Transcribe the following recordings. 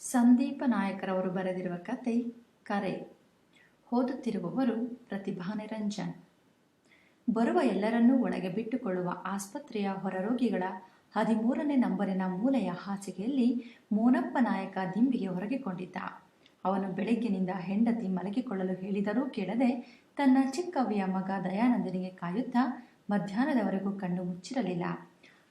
ಸಂದೀಪ ನಾಯಕರವರು ಬರೆದಿರುವ ಕತೆ, ಕರೆ. ಓದುತ್ತಿರುವವರು ಪ್ರತಿಭಾ ನಿರಂಜನ್. ಬರುವ ಎಲ್ಲರನ್ನೂ ಒಳಗೆ ಬಿಟ್ಟುಕೊಳ್ಳುವ ಆಸ್ಪತ್ರೆಯ ಹೊರರೋಗಿಗಳ ಹದಿಮೂರನೇ ನಂಬರಿನ ಮೂಲೆಯ ಹಾಸಿಗೆಯಲ್ಲಿ ಮೋನಪ್ಪ ನಾಯಕ ದಿಂಬಿಗೆ ಹೊರಗಿಕೊಂಡಿದ್ದ. ಅವನು ಬೆಳಗ್ಗಿನಿಂದ ಹೆಂಡತಿ ಮಲಗಿಕೊಳ್ಳಲು ಹೇಳಿದರೂ ಕೇಳದೆ ತನ್ನ ಚಿಕ್ಕವಿಯ ಮಗ ದಯಾನಂದನಿಗೆ ಕಾಯುತ್ತಾ ಮಧ್ಯಾಹ್ನದವರೆಗೂ ಕಣ್ಣು ಮುಚ್ಚಿರಲಿಲ್ಲ.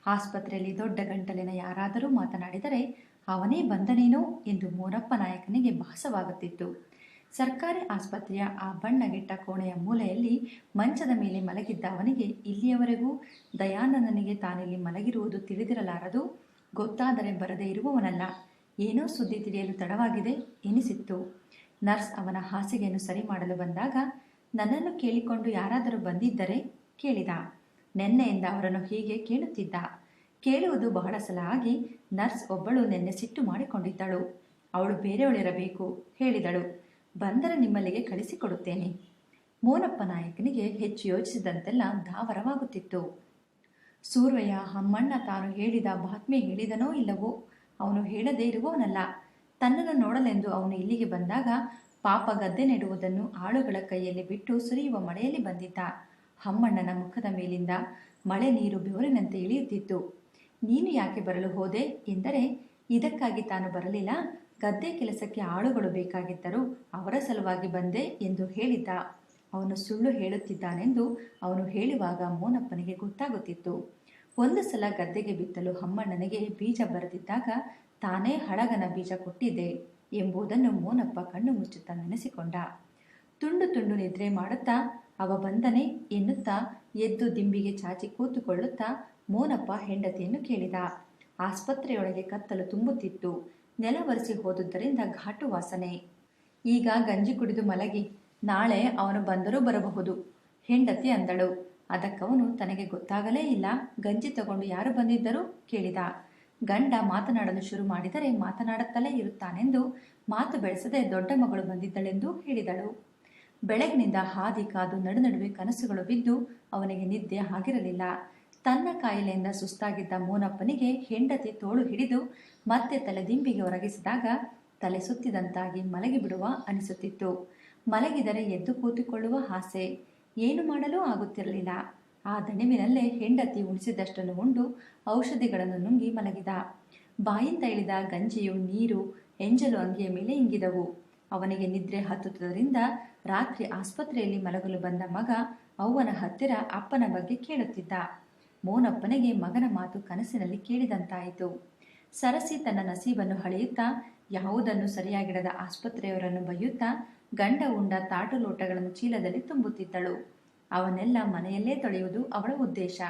ಆಸ್ಪತ್ರೆಯಲ್ಲಿ ದೊಡ್ಡ ಗಂಟಲಿನ ಯಾರಾದರೂ ಮಾತನಾಡಿದರೆ ಅವನೇ ಬಂದನೇನೋ ಎಂದು ಮೋರಪ್ಪ ನಾಯಕನಿಗೆ ಭಾಸವಾಗುತ್ತಿತ್ತು. ಸರ್ಕಾರಿ ಆಸ್ಪತ್ರೆಯ ಆ ಬಣ್ಣಗೆಟ್ಟ ಕೋಣೆಯ ಮೂಲೆಯಲ್ಲಿ ಮಂಚದ ಮೇಲೆ ಮಲಗಿದ್ದ ಅವನಿಗೆ ಇಲ್ಲಿಯವರೆಗೂ ದಯಾನಂದನಿಗೆ ತಾನಿಲ್ಲಿ ಮಲಗಿರುವುದು ತಿಳಿದಿರಲಾರದು. ಗೊತ್ತಾದರೆ ಬರದೇ ಇರುವವನಲ್ಲ. ಏನೋ ಸುದ್ದಿ ತಿಳಿಯಲು ತಡವಾಗಿದೆ ಎನಿಸಿತ್ತು. ನರ್ಸ್ ಅವನ ಹಾಸಿಗೆಯನ್ನು ಸರಿ ಮಾಡಲು ಬಂದಾಗ, ನನ್ನನ್ನು ಕೇಳಿಕೊಂಡು ಯಾರಾದರೂ ಬಂದಿದ್ದರೆ? ಕೇಳಿದ. ನೆನ್ನೆಯಿಂದ ಅವರನ್ನು ಹೀಗೆ ಕೇಳುತ್ತಿದ್ದ. ಕೇಳುವುದು ಬಹಳ ಸಲ ಆಗಿ ನರ್ಸ್ ಒಬ್ಬಳು ನಿನ್ನೆ ಸಿಟ್ಟು ಮಾಡಿಕೊಂಡಿದ್ದಳು. ಅವಳು ಬೇರೆಯವಳಿರಬೇಕು ಹೇಳಿದಳು. ಬಂದರೆ ನಿಮ್ಮಲ್ಲಿಗೆ ಕಳಿಸಿಕೊಡುತ್ತೇನೆ. ಮೋನಪ್ಪ ನಾಯಕನಿಗೆ ಹೆಚ್ಚು ಯೋಚಿಸಿದಂತೆಲ್ಲ ಧಾವರವಾಗುತ್ತಿತ್ತು. ಸೂರ್ವಯ್ಯ, ಅಮ್ಮಣ್ಣ ತಾನು ಹೇಳಿದ ಬಾತ್ಮಿ ಹೇಳಿದನೋ ಇಲ್ಲವೋ ಅವನು ಹೇಳದೇ ಇರುವವನಲ್ಲ. ತನ್ನನ್ನು ನೋಡಲೆಂದು ಅವನು ಇಲ್ಲಿಗೆ ಬಂದಾಗ ಪಾಪ ಗದ್ದೆ ನೆಡುವುದನ್ನು ಆಳುಗಳ ಕೈಯಲ್ಲಿ ಬಿಟ್ಟು ಸುರಿಯುವ ಮಳೆಯಲ್ಲಿ ಬಂದಿದ್ದ. ಅಮ್ಮಣ್ಣನ ಮುಖದ ಮೇಲಿಂದ ಮಳೆ ನೀರು ಬೆವರಿನಂತೆ ಇಳಿಯುತ್ತಿತ್ತು. ನೀನು ಯಾಕೆ ಬರಲು ಹೋದೆ ಎಂದರೆ ಇದಕ್ಕಾಗಿ ತಾನು ಬರಲಿಲ್ಲ. ಗದ್ದೆ ಕೆಲಸಕ್ಕೆ ಆಳುಗಳು ಬೇಕಾಗಿದ್ದರು ಅವರ ಸಲುವಾಗಿ ಬಂದೆ ಎಂದು ಹೇಳಿದ್ದ ಅವನು ಸುಳ್ಳು ಹೇಳುತ್ತಿದ್ದಾನೆಂದು ಅವನು ಹೇಳುವಾಗ ಮೋನಪ್ಪನಿಗೆ ಗೊತ್ತಾಗುತ್ತಿತ್ತು. ಒಂದು ಸಲ ಗದ್ದೆಗೆ ಬಿತ್ತಲು ಅಮ್ಮಣ್ಣನಿಗೆ ಬೀಜ ಬರೆದಿದ್ದಾಗ ತಾನೇ ಹಳಗನ ಬೀಜ ಕೊಟ್ಟಿದ್ದೆ ಎಂಬುದನ್ನು ಮೋನಪ್ಪ ಕಣ್ಣು ಮುಚ್ಚುತ್ತಾ ನೆನೆಸಿಕೊಂಡ. ತುಂಡು ತುಂಡು ನಿದ್ರೆ ಮಾಡುತ್ತಾ ಅವ ಬಂದನೆ ಎನ್ನುತ್ತಾ ಎದ್ದು ದಿಂಬಿಗೆ ಚಾಚಿ ಕೂತುಕೊಳ್ಳುತ್ತಾ ಮೋನಪ್ಪ ಹೆಂಡತಿಯನ್ನು ಕೇಳಿದ. ಆಸ್ಪತ್ರೆಯೊಳಗೆ ಕತ್ತಲು ತುಂಬುತ್ತಿತ್ತು. ನೆಲವರಿಸಿ ಹೋದುದರಿಂದ ಘಾಟು ವಾಸನೆ. ಈಗ ಗಂಜಿ ಕುಡಿದು ಮಲಗಿ, ನಾಳೆ ಅವನು ಬಂದರೂ ಬರಬಹುದು, ಹೆಂಡತಿ ಅಂದಳು. ಅದಕ್ಕವನು ತನಗೆ ಗೊತ್ತಾಗಲೇ ಇಲ್ಲ, ಗಂಜಿ ತಗೊಂಡು ಯಾರು ಬಂದಿದ್ದರೂ ಕೇಳಿದ. ಗಂಡ ಮಾತನಾಡಲು ಶುರು ಮಾಡಿದರೆ ಮಾತನಾಡುತ್ತಲೇ ಇರುತ್ತಾನೆಂದು, ಮಾತು ಬೆಳೆಸದೆ ದೊಡ್ಡ ಮಗಳು ಬಂದಿದ್ದಳೆಂದು ಹೇಳಿದಳು. ಬೆಳಗಿನಿಂದ ಹಾದಿ ಕಾದು ನಡುನಡುವೆ ಕನಸುಗಳು ಬಿದ್ದು ಅವನಿಗೆ ನಿದ್ದೆ ಆಗಿರಲಿಲ್ಲ. ತನ್ನ ಕಾಯಿಲೆಯಿಂದ ಸುಸ್ತಾಗಿದ್ದ ಮೋನಪ್ಪನಿಗೆ ಹೆಂಡತಿ ತೋಳು ಹಿಡಿದು ಮತ್ತೆ ತಲೆದಿಂಬಿಗೆ ಒರಗಿಸಿದಾಗ ತಲೆ ಸುತ್ತಿದಂತಾಗಿ ಮಲಗಿಬಿಡುವ ಅನಿಸುತ್ತಿತ್ತು. ಮಲಗಿದರೆ ಎದ್ದು ಕೂತುಕೊಳ್ಳುವ ಆಸೆ. ಏನು ಮಾಡಲೂ ಆಗುತ್ತಿರಲಿಲ್ಲ. ಆ ದಣಿವಿನಲ್ಲೇ ಹೆಂಡತಿ ಉಣಿಸಿದಷ್ಟನ್ನು ಉಂಡು ಔಷಧಿಗಳನ್ನು ನುಂಗಿ ಮಲಗಿದ. ಬಾಯಿಂದ ಇಳಿದ ಗಂಜಿಯು, ನೀರು, ಎಂಜಲು ಅಂಗಿಯ ಮೇಲೆ ಇಂಗಿದವು. ಅವನಿಗೆ ನಿದ್ರೆ ಹತ್ತುವುದರಿಂದ ರಾತ್ರಿ ಆಸ್ಪತ್ರೆಯಲ್ಲಿ ಮಲಗಲು ಬಂದ ಮಗ ಅವ್ವನ ಹತ್ತಿರ ಅಪ್ಪನ ಬಗ್ಗೆ ಕೇಳುತ್ತಿದ್ದ. ಮೋನಪ್ಪನಿಗೆ ಮಗನ ಮಾತು ಕನಸಿನಲ್ಲಿ ಕೇಳಿದಂತಾಯಿತು. ಸರಸಿ ತನ್ನ ನಸೀಬನ್ನು ಹಳೆಯುತ್ತಾ, ಯಾವುದನ್ನು ಸರಿಯಾಗಿಡದ ಆಸ್ಪತ್ರೆಯವರನ್ನು ಬೈಯುತ್ತಾ ಗಂಡ ಉಂಡ ತಾಟು ಲೋಟಗಳನ್ನು ಚೀಲದಲ್ಲಿ ತುಂಬುತ್ತಿದ್ದಳು. ಅವನ್ನೆಲ್ಲ ಮನೆಯಲ್ಲೇ ತೊಳೆಯುವುದು ಅವಳ ಉದ್ದೇಶ.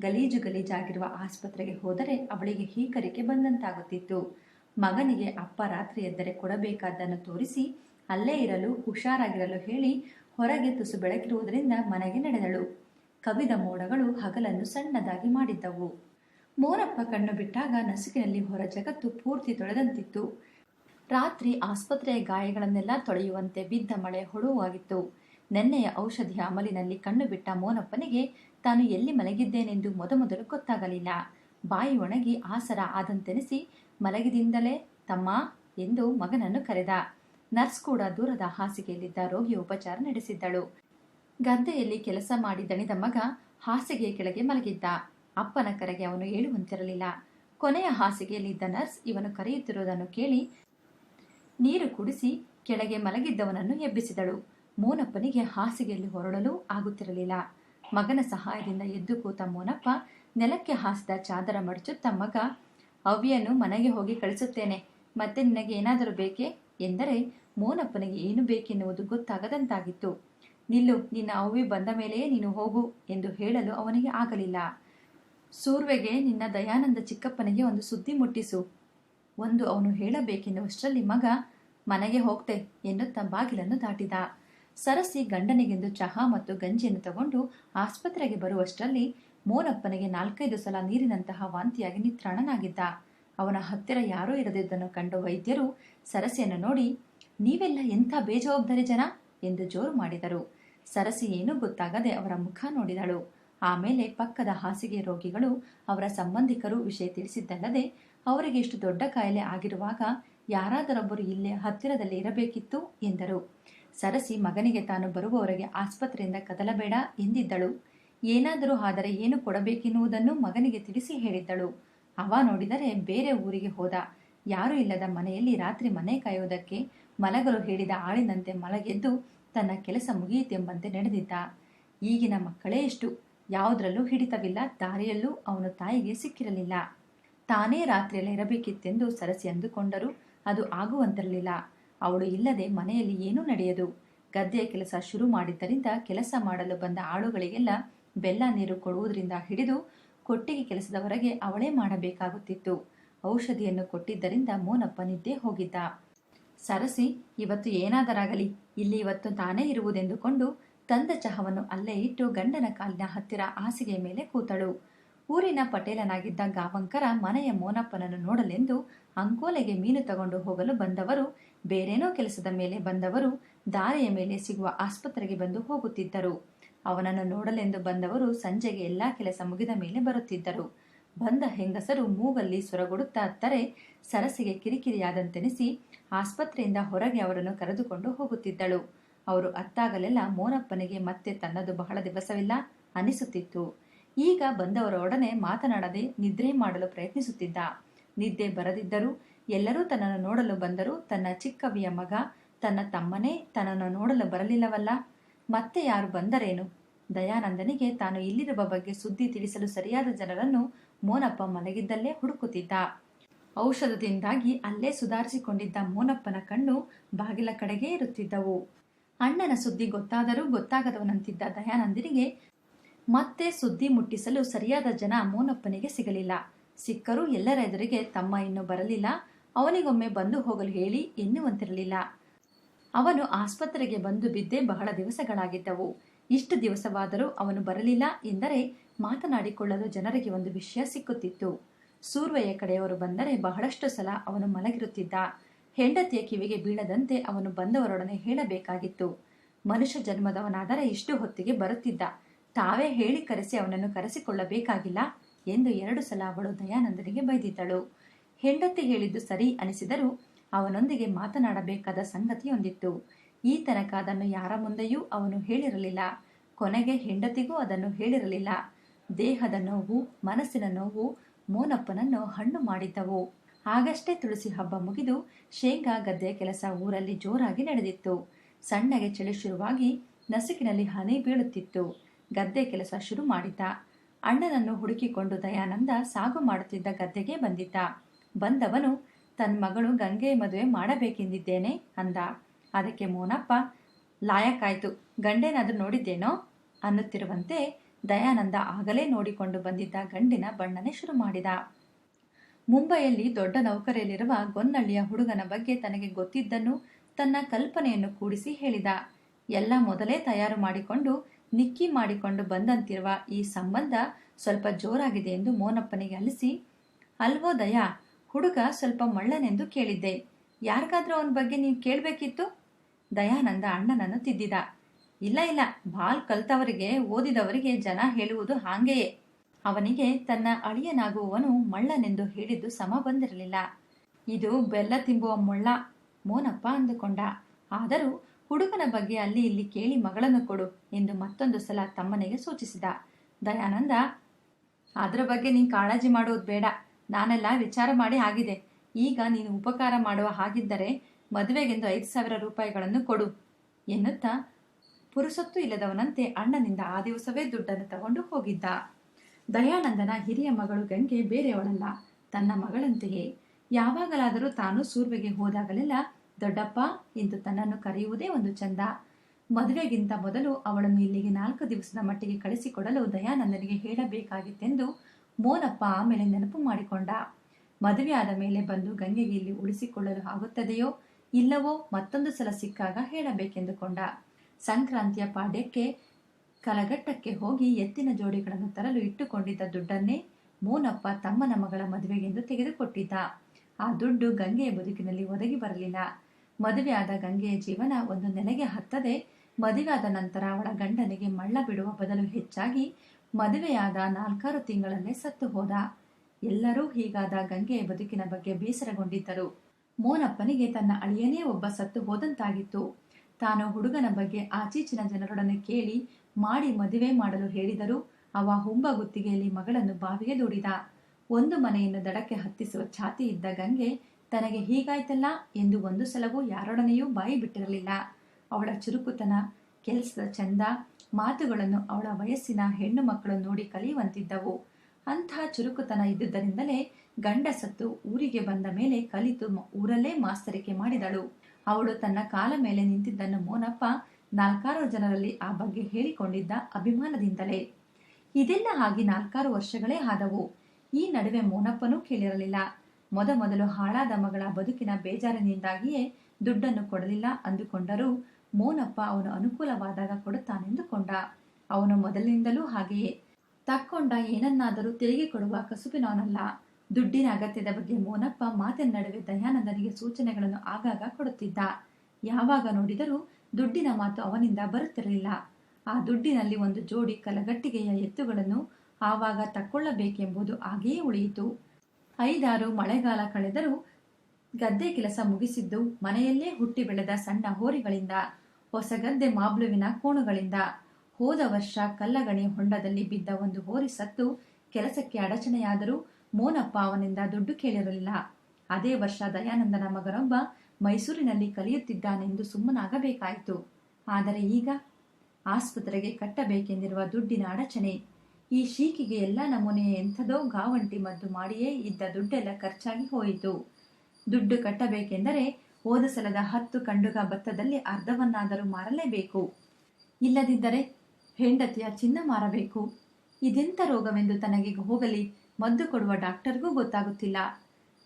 ಗಲೀಜು ಗಲೀಜಾಗಿರುವ ಆಸ್ಪತ್ರೆಗೆ ಹೋದರೆ ಅವಳಿಗೆ ಹೀಕರಿಕೆ ಬಂದಂತಾಗುತ್ತಿತ್ತು. ಮಗನಿಗೆ ಅಪ್ಪ ರಾತ್ರಿ ಎದ್ದರೆ ಕೊಡಬೇಕಾದ್ದನ್ನು ತೋರಿಸಿ, ಅಲ್ಲೇ ಇರಲು ಹುಷಾರಾಗಿರಲು ಹೇಳಿ ಹೊರಗೆ ತುಸು ಬೆಳಕಿರುವುದರಿಂದ ಮನೆಗೆ ನಡೆದಳು. ಕವಿದ ಮೋಡಗಳು ಹಗಲನ್ನು ಸಣ್ಣದಾಗಿ ಮಾಡಿದ್ದವು. ಮೋರಪ್ಪ ಕಣ್ಣು ಬಿಟ್ಟಾಗ ನಸುಕಿನಲ್ಲಿ ಹೊರ ಜಗತ್ತು ಪೂರ್ತಿ ತೊಳೆದಂತಿತ್ತು. ರಾತ್ರಿ ಆಸ್ಪತ್ರೆಯ ಗಾಯಗಳನ್ನೆಲ್ಲ ತೊಳೆಯುವಂತೆ ಬಿದ್ದ ಮಳೆ ಹೊಡುವಾಗಿತ್ತು ನೆನ್ನೆಯ ಔಷಧಿಯ ಅಮಲಿನಲ್ಲಿ ಕಣ್ಣು ಬಿಟ್ಟ ಮೋನಪ್ಪನಿಗೆ, ತಾನು ಎಲ್ಲಿ ಮಲಗಿದ್ದೇನೆಂದು ಮೊದಮೊದಲು ಗೊತ್ತಾಗಲಿಲ್ಲ. ಬಾಯಿ ಒಣಗಿ ಆಸರ ಆದಂತೆನಿಸಿ, ಮಲಗಿದಿಂದಲೇ ತಮ್ಮ ಎಂದು ಮಗನನ್ನು ಕರೆದ. ನರ್ಸ್ ಕೂಡ ದೂರದ ಹಾಸಿಗೆಯಲ್ಲಿದ್ದ ರೋಗಿಯ ಉಪಚಾರ ನಡೆಸಿದ್ದಳು. ಗದ್ದೆಯಲ್ಲಿ ಕೆಲಸ ಮಾಡಿ ದಣಿದ ಮಗ ಹಾಸಿಗೆಯ ಕೆಳಗೆ ಮಲಗಿದ್ದ. ಅಪ್ಪನ ಕರೆಗೆ ಅವನು ಹೇಳುವಂತಿರಲಿಲ್ಲ. ಕೊನೆಯ ಹಾಸಿಗೆಯಲ್ಲಿದ್ದ ನರ್ಸ್ ಇವನು ಕರೆಯುತ್ತಿರುವುದನ್ನು ಕೇಳಿ ನೀರು ಕುಡಿಸಿ ಕೆಳಗೆ ಮಲಗಿದ್ದವನನ್ನು ಎಬ್ಬಿಸಿದಳು. ಮೋನಪ್ಪನಿಗೆ ಹಾಸಿಗೆಯಲ್ಲಿ ಹೊರಡಲು ಆಗುತ್ತಿರಲಿಲ್ಲ. ಮಗನ ಸಹಾಯದಿಂದ ಎದ್ದು ಕೂತ ಮೋನಪ್ಪ ನೆಲಕ್ಕೆ ಹಾಸಿದ ಚಾದರ ಮಡಚುತ್ತ, ಮಗ ಅವ್ಯನು ಮನೆಗೆ ಹೋಗಿ ಕಳಿಸುತ್ತೇನೆ. ಮತ್ತೆ ನಿನಗೆ ಏನಾದರೂ ಬೇಕೆ? ಎಂದರೆ, ಮೋನಪ್ಪನಿಗೆ ಏನು ಬೇಕೆನ್ನುವುದು ಗೊತ್ತಾಗದಂತಾಗಿತ್ತು. ನಿಲ್ಲು, ನಿನ್ನ ಅವ್ವಿ ಬಂದ ಮೇಲೆಯೇ ನೀನು ಹೋಗು ಎಂದು ಹೇಳಲು ಅವನಿಗೆ ಆಗಲಿಲ್ಲ. ಸೂರ್ವೆಗೆ ನಿನ್ನ ದಯಾನಂದ ಚಿಕ್ಕಪ್ಪನಿಗೆ ಒಂದು ಸುದ್ದಿ ಮುಟ್ಟಿಸು. ಒಂದು ಅವನು ಹೇಳಬೇಕೆನ್ನುವಷ್ಟರಲ್ಲಿ ಮಗ, ಮನೆಗೆ ಹೋಗ್ತೆ ಎನ್ನುತ್ತಾ ಬಾಗಿಲನ್ನು ದಾಟಿದ. ಸರಸಿ ಗಂಡನಿಗೆಂದು ಚಹಾ ಮತ್ತು ಗಂಜಿಯನ್ನು ತಗೊಂಡು ಆಸ್ಪತ್ರೆಗೆ ಬರುವಷ್ಟರಲ್ಲಿ ಮೋನಪ್ಪನಿಗೆ ನಾಲ್ಕೈದು ಸಲ ನೀರಿನಂತಹ ವಾಂತಿಯಾಗಿ ನಿತ್ರಾಣನಾಗಿದ್ದ. ಅವನ ಹತ್ತಿರ ಯಾರೂ ಇರದಿದ್ದನ್ನು ಕಂಡು ವೈದ್ಯರು ಸರಸಿಯನ್ನು ನೋಡಿ, ನೀವೆಲ್ಲ ಎಂಥ ಬೇಜವಾಬ್ದಾರಿ ಜನ? ಎಂದು ಜೋರು ಮಾಡಿದರು. ಸರಸಿ ಏನೂ ಗೊತ್ತಾಗದೆ ಅವರ ಮುಖ ನೋಡಿದಳು. ಆಮೇಲೆ ಪಕ್ಕದ ಹಾಸಿಗೆ ರೋಗಿಗಳು ಅವರ ಸಂಬಂಧಿಕರು ವಿಷಯ ತಿಳಿಸಿದ್ದಲ್ಲದೆ ಅವರಿಗೆ ಇಷ್ಟು ದೊಡ್ಡ ಕಾಯಿಲೆ ಆಗಿರುವಾಗ ಯಾರಾದರೊಬ್ಬರು ಇಲ್ಲೇ ಹತ್ತಿರದಲ್ಲಿ ಇರಬೇಕಿತ್ತು ಎಂದರು. ಸರಸಿ ಮಗನಿಗೆ ತಾನು ಬರುವವರೆಗೆ ಆಸ್ಪತ್ರೆಯಿಂದ ಕದಲಬೇಡ ಎಂದಿದ್ದಳು. ಏನಾದರೂ ಆದರೆ ಏನು ಕೊಡಬೇಕೆನ್ನುವುದನ್ನು ಮಗನಿಗೆ ತಿಳಿಸಿ ಹೇಳಿದ್ದಳು. ಅವ ನೋಡಿದರೆ ಬೇರೆ ಊರಿಗೆ ಹೋದ. ಯಾರೂ ಇಲ್ಲದ ಮನೆಯಲ್ಲಿ ರಾತ್ರಿ ಮನೆ ಕಾಯುವುದಕ್ಕೆ ಮಲಗಲು ಹೇಳಿದ ಆಳಿನಂತೆ ಮಲಗೆದ್ದು ತನ್ನ ಕೆಲಸ ಮುಗಿಯಿತೆಂಬಂತೆ ನಡೆದಿದ್ದ. ಈಗಿನ ಮಕ್ಕಳೇ ಎಷ್ಟು, ಯಾವುದರಲ್ಲೂ ಹಿಡಿತವಿಲ್ಲ, ದಾರಿಯಲ್ಲೂ ಅವನು ತಾಯಿಗೆ ಸಿಕ್ಕಿರಲಿಲ್ಲ. ತಾನೇ ರಾತ್ರಿಯಲ್ಲಿ ಇರಬೇಕಿತ್ತೆಂದು ಸರಸಿ ಅಂದುಕೊಂಡರೂ ಅದು ಆಗುವಂತಿರಲಿಲ್ಲ. ಅವಳು ಇಲ್ಲದೆ ಮನೆಯಲ್ಲಿ ಏನೂ ನಡೆಯದು. ಗದ್ದೆಯ ಕೆಲಸ ಶುರು ಮಾಡಿದ್ದರಿಂದ ಕೆಲಸ ಮಾಡಲು ಬಂದ ಆಳುಗಳಿಗೆಲ್ಲ ಬೆಲ್ಲ ನೀರು ಕೊಡುವುದರಿಂದ ಹಿಡಿದು ಕೊಟ್ಟಿಗೆ ಕೆಲಸದವರೆಗೆ ಅವಳೇ ಮಾಡಬೇಕಾಗುತ್ತಿತ್ತು. ಔಷಧಿಯನ್ನು ಕೊಟ್ಟಿದ್ದರಿಂದ ಮೋನಪ್ಪ ನಿದ್ದೆ ಹೋಗಿದ್ದ. ಸರಸಿ, ಇವತ್ತು ಏನಾದರಾಗಲಿ? ಇಲ್ಲಿ ಇವತ್ತು ತಾನೇ ಇರುವುದೆಂದುಕೊಂಡು ತಂದ ಚಹವನ್ನು ಅಲ್ಲೇ ಇಟ್ಟು ಗಂಡನ ಕಾಲಿನ ಹತ್ತಿರ ಹಾಸಿಗೆ ಮೇಲೆ ಕೂತಳು. ಊರಿನ ಪಟೇಲನಾಗಿದ್ದ ಗಾವಂಕರ ಮನೆಯ ಮೋನಪ್ಪನನ್ನು ನೋಡಲೆಂದು ಅಂಕೋಲೆಗೆ ಮೀನು ತಗೊಂಡು ಹೋಗಲು ಬಂದವರು, ಬೇರೇನೋ ಕೆಲಸದ ಮೇಲೆ ಬಂದವರು, ದಾರಿಯ ಮೇಲೆ ಸಿಗುವ ಆಸ್ಪತ್ರೆಗೆ ಬಂದು ಹೋಗುತ್ತಿದ್ದರು. ಅವನನ್ನು ನೋಡಲೆಂದು ಬಂದವರು ಸಂಜೆಗೆ ಎಲ್ಲಾ ಕೆಲಸ ಮುಗಿದ ಮೇಲೆ ಬರುತ್ತಿದ್ದರು. ಬಂದ ಹೆಂಗಸರು ಮೂಗಲ್ಲಿ ಸೊರಗೊಡುತ್ತಾ ತರೆ ಸರಸಿಗೆ ಕಿರಿಕಿರಿಯಾದಂತೆನಿಸಿ ಆಸ್ಪತ್ರೆಯಿಂದ ಹೊರಗೆ ಅವರನ್ನು ಕರೆದುಕೊಂಡು ಹೋಗುತ್ತಿದ್ದಳು. ಅವರು ಅತ್ತಾಗಲೆಲ್ಲ ಮೋನಪ್ಪನಿಗೆ ಮತ್ತೆ ತನ್ನದು ಬಹಳ ದಿವಸವಿಲ್ಲ ಅನಿಸುತ್ತಿತ್ತು. ಈಗ ಬಂದವರೊಡನೆ ಮಾತನಾಡದೆ ನಿದ್ರೆ ಮಾಡಲು ಪ್ರಯತ್ನಿಸುತ್ತಿದ್ದ. ನಿದ್ದೆ ಬರದಿದ್ದರೂ ಎಲ್ಲರೂ ತನ್ನನ್ನು ನೋಡಲು ಬಂದರೂ ತನ್ನ ಚಿಕ್ಕವಿಯ ಮಗ, ತನ್ನ ತಮ್ಮನೇ ತನ್ನನ್ನು ನೋಡಲು ಬರಲಿಲ್ಲವಲ್ಲ? ಮತ್ತೆ ಯಾರು ಬಂದರೇನು? ದಯಾನಂದನಿಗೆ ತಾನು ಇಲ್ಲಿರುವ ಬಗ್ಗೆ ಸುದ್ದಿ ತಿಳಿಸಲು ಸರಿಯಾದ ಜನರನ್ನು ಮೋನಪ್ಪ ಮಲಗಿದ್ದಲ್ಲೇ ಹುಡುಕುತ್ತಿದ್ದ. ಔಷಧದಿಂದಾಗಿ ಅಲ್ಲೇ ಸುಧಾರಿಸಿಕೊಂಡಿದ್ದ ಮೋನಪ್ಪನ ಕಣ್ಣು ಬಾಗಿಲ ಕಡೆಗೇ ಇರುತ್ತಿದ್ದವು. ಅಣ್ಣನ ಸುದ್ದಿ ಗೊತ್ತಾದರೂ ಗೊತ್ತಾಗದವನಂತಿದ್ದ ದಯಾನಂದಿರಿಗೆ ಮತ್ತೆ ಸುದ್ದಿ ಮುಟ್ಟಿಸಲು ಸರಿಯಾದ ಜನ ಮೋನಪ್ಪನಿಗೆ ಸಿಗಲಿಲ್ಲ. ಸಿಕ್ಕರೂ ಎಲ್ಲರ ಎದುರಿಗೆ ತಮ್ಮ ಇನ್ನೂ ಬರಲಿಲ್ಲ. ಅವನಿಗೊಮ್ಮೆ ಬಂದು ಹೋಗಲು ಹೇಳಿ ಎನ್ನುವಂತಿರಲಿಲ್ಲ. ಅವನು ಆಸ್ಪತ್ರೆಗೆ ಬಂದು ಬಿದ್ದೇ ಬಹಳ ದಿವಸಗಳಾಗಿದ್ದವು. ಇಷ್ಟು ದಿವಸವಾದರೂ ಅವನು ಬರಲಿಲ್ಲ ಎಂದರೆ ಮಾತನಾಡಿಕೊಳ್ಳಲು ಜನರಿಗೆ ಒಂದು ವಿಷಯ ಸಿಕ್ಕುತ್ತಿತ್ತು. ಸೂರ್ವೆಯ ಕಡೆಯವರು ಬಂದರೆ ಬಹಳಷ್ಟು ಸಲ ಅವನು ಮಲಗಿರುತ್ತಿದ್ದ. ಹೆಂಡತಿಯ ಕಿವಿಗೆ ಬೀಳದಂತೆ ಅವನು ಬಂದವರೊಡನೆ ಹೇಳಬೇಕಾಗಿತ್ತು. ಮನುಷ್ಯ ಜನ್ಮದವನಾದರೆ ಇಷ್ಟು ಹೊತ್ತಿಗೆ ಬರುತ್ತಿದ್ದ. ತಾವೇ ಹೇಳಿ ಕರೆಸಿ ಅವನನ್ನು ಕರೆಸಿಕೊಳ್ಳಬೇಕಾಗಿಲ್ಲ ಎಂದು ಎರಡು ಸಲ ಅವಳು ದಯಾನಂದನಿಗೆ ಬೈದಿದ್ದಳು. ಹೆಂಡತಿ ಹೇಳಿದ್ದು ಸರಿ ಅನಿಸಿದರೂ ಅವನೊಂದಿಗೆ ಮಾತನಾಡಬೇಕಾದ ಸಂಗತಿಯೊಂದಿತ್ತು. ಈ ತನಕ ಅದನ್ನು ಯಾರ ಮುಂದೆಯೂ ಅವನು ಹೇಳಿರಲಿಲ್ಲ. ಕೊನೆಗೆ ಹೆಂಡತಿಗೂ ಅದನ್ನು ಹೇಳಿರಲಿಲ್ಲ. ದೇಹದ ನೋವು, ಮನಸ್ಸಿನ ನೋವು, ಮೋನಪ್ಪನನ್ನು ಹಣ್ಣು ಮಾಡಿದ್ದವು. ಆಗಷ್ಟೇ ತುಳಸಿ ಹಬ್ಬ ಮುಗಿದು ಶೇಂಗಾ ಗದ್ದೆ ಕೆಲಸ ಊರಲ್ಲಿ ಜೋರಾಗಿ ನಡೆದಿತ್ತು. ಸಣ್ಣಗೆ ಚಳಿ ಶುರುವಾಗಿ ನಸುಕಿನಲ್ಲಿ ಹನಿ ಬೀಳುತ್ತಿತ್ತು. ಗದ್ದೆ ಕೆಲಸ ಶುರು ಮಾಡಿದ್ದ ಅಣ್ಣನನ್ನು ಹುಡುಕಿಕೊಂಡು ದಯಾನಂದ ಸಾಗು ಮಾಡುತ್ತಿದ್ದ ಗದ್ದೆಗೆ ಬಂದಿದ್ದ. ಬಂದವನು ತನ್ನ ಮಗಳು ಗಂಗೆ ಮದುವೆ ಮಾಡಬೇಕೆಂದಿದ್ದೇನೆ ಅಂದ. ಅದಕ್ಕೆ ಮೋನಪ್ಪ, ಲಾಯಕ್ಕಾಯ್ತು, ಗಂಡೇನಾದರೂ ನೋಡಿದ್ದೇನೋ? ಅನ್ನುತ್ತಿರುವಂತೆ ದಯಾನಂದ ಆಗಲೇ ನೋಡಿಕೊಂಡು ಬಂದಿದ್ದ ಗಂಡಿನ ಬಣ್ಣನೆ ಶುರು ಮಾಡಿದ. ಮುಂಬೈಯಲ್ಲಿ ದೊಡ್ಡ ನೌಕರಿಯಲ್ಲಿರುವ ಗೊನ್ನಳ್ಳಿಯ ಹುಡುಗನ ಬಗ್ಗೆ ತನಗೆ ಗೊತ್ತಿದ್ದನ್ನು ತನ್ನ ಕಲ್ಪನೆಯನ್ನು ಕೂಡಿಸಿ ಹೇಳಿದ. ಎಲ್ಲ ಮೊದಲೇ ತಯಾರು ಮಾಡಿಕೊಂಡು ನಿಕ್ಕಿ ಮಾಡಿಕೊಂಡು ಬಂದಂತಿರುವ ಈ ಸಂಬಂಧ ಸ್ವಲ್ಪ ಜೋರಾಗಿದೆ ಎಂದು ಮೋನಪ್ಪನಿಗೆ ಅಲಿಸಿ, ಅಲ್ವೋ ದಯಾ, ಹುಡುಗ ಸ್ವಲ್ಪ ಮಳ್ಳನೆಂದು ಕೇಳಿದ್ದೆ. ಯಾರಿಗಾದ್ರೂ ಅವನ ಬಗ್ಗೆ ನೀವು ಕೇಳಬೇಕಿತ್ತು? ದಯಾನಂದ ಅಣ್ಣನನ್ನು ತಿದ್ದಿದ. ಇಲ್ಲ ಇಲ್ಲ. ಬಾಲ್ ಕಲ್ತವರಿಗೆ, ಓದಿದವರಿಗೆ ಜನ ಹೇಳುವುದು ಹಾಗೆಯೇ. ಅವನಿಗೆ ತನ್ನ ಅಳಿಯನಾಗುವವನು ಮಳ್ಳನೆಂದು ಹೇಳಿದ್ದು ಸಮ ಬಂದಿರಲಿಲ್ಲ. ಇದು ಬೆಲ್ಲ ತಿಂಬುವ ಮೊಳ್ಳ, ಮೋನಪ್ಪ ಅಂದುಕೊಂಡ. ಆದರೂ ಹುಡುಗನ ಬಗ್ಗೆ ಅಲ್ಲಿ ಇಲ್ಲಿ ಕೇಳಿ ಮಗಳನ್ನು ಕೊಡು ಎಂದು ಮತ್ತೊಂದು ಸಲ ತಮ್ಮನಿಗೆ ಸೂಚಿಸಿದ. ದಯಾನಂದ ಅದರ ಬಗ್ಗೆ ನೀನು ಕಾಳಜಿ ಮಾಡುವುದು ಬೇಡ. ನಾನೆಲ್ಲ ವಿಚಾರ ಮಾಡಿ ಆಗಿದೆ. ಈಗ ನೀನು ಉಪಕಾರ ಮಾಡುವ ಹಾಗಿದ್ದರೆ ಮದುವೆಗೆಂದು ಐದು ಸಾವಿರ ರೂಪಾಯಿಗಳನ್ನು ಕೊಡು ಎನ್ನುತ್ತಾ ಪುರುಸೊತ್ತು ಇಲ್ಲದವನಂತೆ ಅಣ್ಣನಿಂದ ಆ ದಿವಸವೇ ದುಡ್ಡನ್ನು ತಗೊಂಡು ಹೋಗಿದ್ದ. ದಯಾನಂದನ ಹಿರಿಯ ಮಗಳು ಗಂಗೆ ಬೇರೆಯವಳಲ್ಲ, ತನ್ನ ಮಗಳಂತೆಯೇ. ಯಾವಾಗಲಾದರೂ ತಾನು ಸೂರ್ವೆಗೆ ಹೋದಾಗಲೆಲ್ಲ, ದೊಡ್ಡಪ್ಪ ಎಂದು ತನ್ನನ್ನು ಕರೆಯುವುದೇ ಒಂದು ಚಂದ. ಮದುವೆಗಿಂತ ಮೊದಲು ಅವಳನ್ನು ಇಲ್ಲಿಗೆ ನಾಲ್ಕು ದಿವಸದ ಮಟ್ಟಿಗೆ ಕಳಿಸಿಕೊಡಲು ದಯಾನಂದನಿಗೆ ಹೇಳಬೇಕಾಗಿತ್ತೆಂದು ಮೋನಪ್ಪ ಆಮೇಲೆ ನೆನಪು ಮಾಡಿಕೊಂಡ. ಮದುವೆ ಆದ ಮೇಲೆ ಬಂದು ಗಂಗೆಗೆ ಇಲ್ಲಿ ಉಳಿಸಿಕೊಳ್ಳಲು ಆಗುತ್ತದೆಯೋ ಇಲ್ಲವೋ ಮತ್ತೊಂದು ಸಲ ಸಿಕ್ಕಾಗ ಹೇಳಬೇಕೆಂದುಕೊಂಡ. ಸಂಕ್ರಾಂತಿಯ ಪಾಡ್ಯಕ್ಕೆ ಕಲಘಟ್ಟಕ್ಕೆ ಹೋಗಿ ಎತ್ತಿನ ಜೋಡಿಗಳನ್ನು ತರಲು ಇಟ್ಟುಕೊಂಡಿದ್ದ ದುಡ್ಡನ್ನೇ ಮೋನಪ್ಪ ತಮ್ಮನ ಮಗಳ ಮದುವೆಗೆಂದು ತೆಗೆದುಕೊಟ್ಟಿದ್ದ. ಆ ದುಡ್ಡು ಗಂಗೆಯ ಬದುಕಿನಲ್ಲಿ ಒದಗಿ ಬರಲಿಲ್ಲ. ಮದುವೆಯಾದ ಗಂಗೆಯ ಜೀವನ ಒಂದು ನೆಲೆಗೆ ಹತ್ತದೆ. ಮದುವೆಯಾದ ನಂತರ ಅವಳ ಗಂಡನಿಗೆ ಮಳ್ಳ ಬಿಡುವ ಬದಲು ಹೆಚ್ಚಾಗಿ ಮದುವೆಯಾದ ನಾಲ್ಕಾರು ತಿಂಗಳಲ್ಲೇ ಸತ್ತು ಹೋದ. ಎಲ್ಲರೂ ಹೀಗಾದ ಗಂಗೆಯ ಬದುಕಿನ ಬಗ್ಗೆ ಬೇಸರಗೊಂಡಿದ್ದರು. ಮೋನಪ್ಪನಿಗೆ ತನ್ನ ಅಳಿಯನೇ ಒಬ್ಬ ಸತ್ತು ಹೋದಂತಾಗಿತ್ತು. ತಾನು ಹುಡುಗನ ಬಗ್ಗೆ ಆಚೀಚಿನ ಜನರೊಡನೆ ಕೇಳಿ ಮಾಡಿ ಮದುವೆ ಮಾಡಲು ಹೇಳಿದರೂ ಅವ ಹುಂಬಗುತ್ತಿಗೆಯಲ್ಲಿ ಮಗಳನ್ನು ಬಾವಿಗೆ ದೂಡಿದ. ಒಂದು ಮನೆಯನ್ನು ದಡಕ್ಕೆ ಹತ್ತಿಸುವ ಛಾತಿ ಇದ್ದ ಗಂಗೆ ತನಗೆ ಹೀಗಾಯ್ತಲ್ಲ ಎಂದು ಒಂದು ಸಲವೂ ಯಾರೊಡನೆಯೂ ಬಾಯಿ ಬಿಟ್ಟಿರಲಿಲ್ಲ. ಅವಳ ಚುರುಕುತನ, ಕೆಲಸದ ಚಂದ, ಮಾತುಗಳನ್ನು ಅವಳ ವಯಸ್ಸಿನ ಹೆಣ್ಣು ಮಕ್ಕಳು ನೋಡಿ ಕಲಿಯುವಂತಿದ್ದವು. ಅಂಥ ಚುರುಕುತನ ಇದ್ದುದರಿಂದಲೇ ಗಂಡ ಸತ್ತು ಊರಿಗೆ ಬಂದ ಮೇಲೆ ಕಲಿತು ಊರಲ್ಲೇ ಮಾಸ್ತರಿಕೆ ಮಾಡಿದಳು. ಅವಳು ತನ್ನ ಕಾಲ ಮೇಲೆ ನಿಂತಿದ್ದನ್ನು ಮೋನಪ್ಪ ನಾಲ್ಕಾರು ಜನರಲ್ಲಿ ಆ ಬಗ್ಗೆ ಹೇಳಿಕೊಂಡಿದ್ದ ಅಭಿಮಾನದಿಂದಲೇ. ಇದೆಲ್ಲ ಆಗಿ ನಾಲ್ಕಾರು ವರ್ಷಗಳೇ ಆದವು. ಈ ನಡುವೆ ಮೋನಪ್ಪನೂ ಕೇಳಿರಲಿಲ್ಲ. ಮೊದಮೊದಲು ಹಾಳಾದ ಮಗಳ ಬದುಕಿನ ಬೇಜಾರಿನಿಂದಾಗಿಯೇ ದುಡ್ಡನ್ನು ಕೊಡಲಿಲ್ಲ ಅಂದುಕೊಂಡರೂ ಮೋನಪ್ಪ ಅವನು ಅನುಕೂಲವಾದಾಗ ಕೊಡುತ್ತಾನೆಂದುಕೊಂಡ. ಅವನು ಮೊದಲಿನಿಂದಲೂ ಹಾಗೆಯೇ. ತಕ್ಕೊಂಡ ಏನನ್ನಾದರೂ ತಿರುಗಿ ಕೊಡುವ ಕಸುಬಿನವನಲ್ಲ. ದುಡ್ಡಿನ ಅಗತ್ಯದ ಬಗ್ಗೆ ಮೋನಪ್ಪ ಮಾತಿನ ನಡುವೆ ದಯಾನಂದನಿಗೆ ಸೂಚನೆಗಳನ್ನು ಆಗಾಗ ಕೊಡುತ್ತಿದ್ದ. ಯಾವಾಗ ನೋಡಿದರೂ ದುಡ್ಡಿನ ಮಾತು ಅವನಿಂದ ಬರುತ್ತಿರಲಿಲ್ಲ. ಆ ದುಡ್ಡಿನಲ್ಲಿ ಒಂದು ಜೋಡಿ ಕಲಗಟ್ಟಿಗೆಯ ಎತ್ತುಗಳನ್ನು ಆವಾಗ ತಕ್ಕೊಳ್ಳಬೇಕೆಂಬುದು ಹಾಗೆಯೇ ಉಳಿಯಿತು. ಐದಾರು ಮಳೆಗಾಲ ಕಳೆದರೂ ಗದ್ದೆ ಕೆಲಸ ಮುಗಿಸಿದ್ದು ಮನೆಯಲ್ಲೇ ಹುಟ್ಟಿ ಬೆಳೆದ ಸಣ್ಣ ಹೋರಿಗಳಿಂದ, ಹೊಸ ಗದ್ದೆ ಮಾಬ್ಲುವಿನ ಕೋಣುಗಳಿಂದ. ಹೋದ ವರ್ಷ ಕಲ್ಲಗಣಿ ಹೊಂಡದಲ್ಲಿ ಬಿದ್ದ ಒಂದು ಹೋರಿ ಸತ್ತು ಕೆಲಸಕ್ಕೆ ಅಡಚಣೆಯಾದರೂ ಮೋನಪ್ಪ ಅವನಿಂದ ದುಡ್ಡು ಕೇಳಿರಲಿಲ್ಲ. ಅದೇ ವರ್ಷ ದಯಾನಂದನ ಮಗನೊಬ್ಬ ಮೈಸೂರಿನಲ್ಲಿ ಕಲಿಯುತ್ತಿದ್ದಾನೆಂದು ಸುಮ್ಮನಾಗಬೇಕಾಯಿತು. ಆದರೆ ಈಗ ಆಸ್ಪತ್ರೆಗೆ ಕಟ್ಟಬೇಕೆಂದಿರುವ ದುಡ್ಡಿನ ಅಡಚಣೆ. ಈ ಶೀಕಿಗೆ ಎಲ್ಲ ನಮೂನೆಯ ಎಂಥದೋ ಗಾವಂಟಿ ಮದ್ದು ಮಾಡಿಯೇ ಇದ್ದ ದುಡ್ಡೆಲ್ಲ ಖರ್ಚಾಗಿ ಹೋಯಿತು. ದುಡ್ಡು ಕಟ್ಟಬೇಕೆಂದರೆ ಹೋದ ಸಲದ ಹತ್ತು ಕಂಡುಗ ಭತ್ತದಲ್ಲಿ ಅರ್ಧವನ್ನಾದರೂ ಮಾರಲೇಬೇಕು. ಇಲ್ಲದಿದ್ದರೆ ಹೆಂಡತಿಯ ಚಿನ್ನ ಮಾರಬೇಕು. ಇದೆಂಥ ರೋಗವೆಂದು ತನಗೆ ಹೋಗಲಿ. ಮದ್ದು ಕೊಡುವ ಡಾಕ್ಟರ್ಗೂ ಗೊತ್ತಾಗುತ್ತಿಲ್ಲ.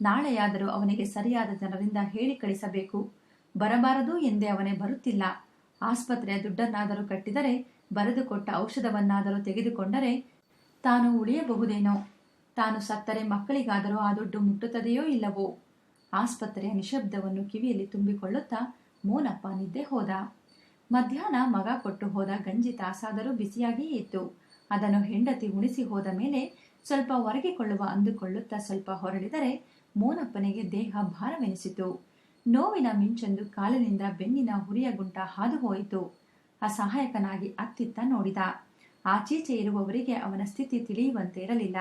ನಾಳೆಯಾದರೂ ಅವನಿಗೆ ಸರಿಯಾದ ಜನರಿಂದ ಹೇಳಿ ಕಳಿಸಬೇಕು. ಬರಬಾರದು ಎಂದೇ ಅವನೇ ಬರುತ್ತಿಲ್ಲ. ಆಸ್ಪತ್ರೆಯ ದುಡ್ಡನ್ನಾದರೂ ಕಟ್ಟಿದರೆ ಬರೆದುಕೊಟ್ಟ ಔಷಧವನ್ನಾದರೂ ತೆಗೆದುಕೊಂಡರೆ ತಾನು ಉಳಿಯಬಹುದೇನೋ? ತಾನು ಸತ್ತರೆ ಮಕ್ಕಳಿಗಾದರೂ ಆ ದುಡ್ಡು ಮುಟ್ಟುತ್ತದೆಯೋ ಇಲ್ಲವೋ? ಆಸ್ಪತ್ರೆಯ ನಿಶಬ್ದವನ್ನು ಕಿವಿಯಲ್ಲಿ ತುಂಬಿಕೊಳ್ಳುತ್ತಾ ಮೋನಪ್ಪ ನಿದ್ದೆ ಹೋದ. ಮಧ್ಯಾಹ್ನ ಮಗ ಕೊಟ್ಟು ಹೋದ ಗಂಜಿ ತಾಸಾದರೂ ಬಿಸಿಯಾಗಿಯೇ ಇತ್ತು. ಅದನ್ನು ಹೆಂಡತಿ ಉಣಿಸಿ ಹೋದ ಮೇಲೆ ಸ್ವಲ್ಪ ಒರಗಿಕೊಳ್ಳುವ ಅಂದುಕೊಳ್ಳುತ್ತಾ ಸ್ವಲ್ಪ ಹೊರಳಿದರೆ ಮೋನಪ್ಪನಿಗೆ ದೇಹ ಭಾರವೆನಿಸಿತು. ನೋವಿನ ಮಿಂಚೊಂದು ಕಾಲಿನಿಂದ ಬೆನ್ನಿನ ಹುರಿಯ ಗುಂಟ ಹಾದು ಹೋಯಿತು ಅಸಹಾಯಕನಾಗಿ ಅತ್ತಿತ್ತ ನೋಡಿದ. ಆಚೀಚೆ ಇರುವವರಿಗೆ ಅವನ ಸ್ಥಿತಿ ತಿಳಿಯುವಂತೆ ಇರಲಿಲ್ಲ.